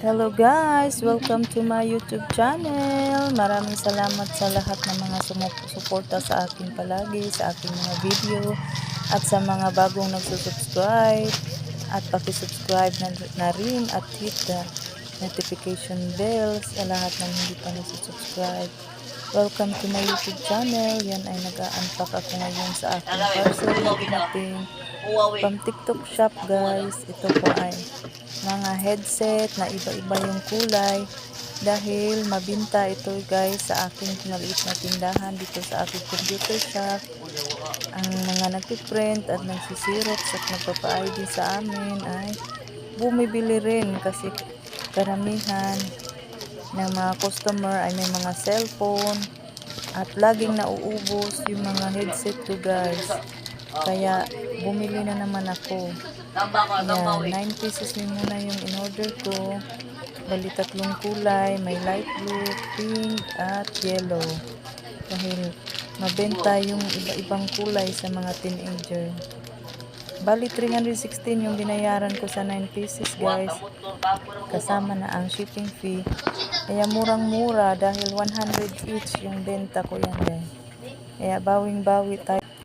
Hello guys! Welcome to my YouTube channel. Maraming salamat sa lahat ng mga sumusuporta sa akin palagi, sa aking mga video, at sa mga bagong nagsusubscribe, at pakisubscribe na, na rin at hit the notification bell sa lahat ng hindi pa nagsusubscribe. Welcome to my YouTube channel. Yan ay nag-unpack ako ngayon sa aking parcel na dumating from TikTok shop guys. Ito po ay headset na iba-iba yung kulay. Dahil mabinta ito guys sa aking pinaliit na tindahan dito sa aking computer shop. Ang mga nagpiprint at nagsisirox at nagpapa-ID sa amin ay bumibili rin kasi karamihan ng mga customer ay may mga cellphone at laging nauubos yung mga headset ko guys. Kaya bumili na naman ako Ayan, 9 pieces yun muna yung in-order ko. Bali tatlong kulay, may light blue, pink, at yellow. Dahil mabenta yung iba-ibang kulay sa mga teenager. Bali 316 yung binayaran ko sa 9 pieces guys. Kasama na ang shipping fee. Kaya murang-mura dahil 100 each yung benta ko yan guys. Kaya bawing-bawi tayo